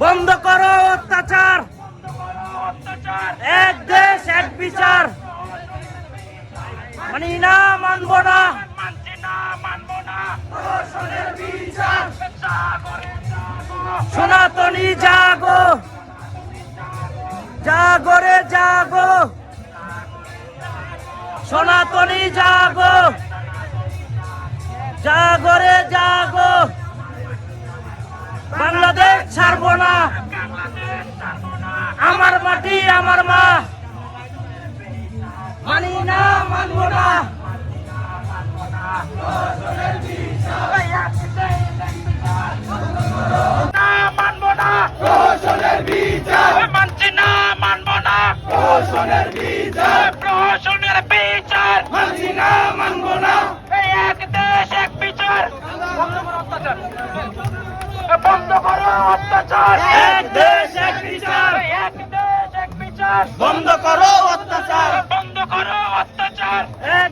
বন্ধ করো অত্যাচার। এক দেশ, এক বিচার। মানি না, মানবো না। সনাতনী জাগো। জাগো রে জাগো। সনাতনী জাগো। জাগো রে জাগো। না। আমার মাটি আমার মা এক দেশ, এক বিচার। এক দেশ এক বিচার বন্ধ করো অত্যাচার। বন্ধ করো অত্যাচার এক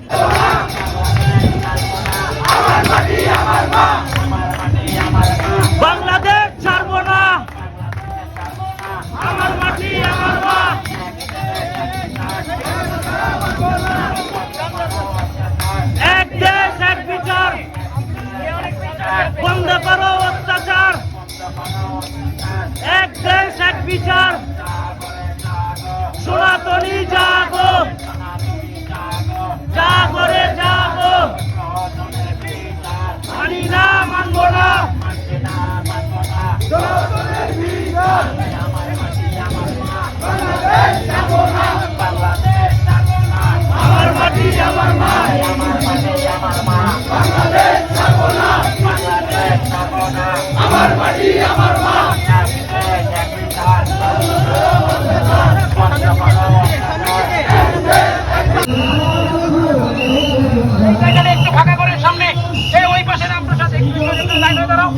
বাংলাদেশ ছাড়বো আমার মাটি, আমার মা। দেশ, এক বিচার। বন্ধ করো অত্যাচার। এক দেশ এক বিচার।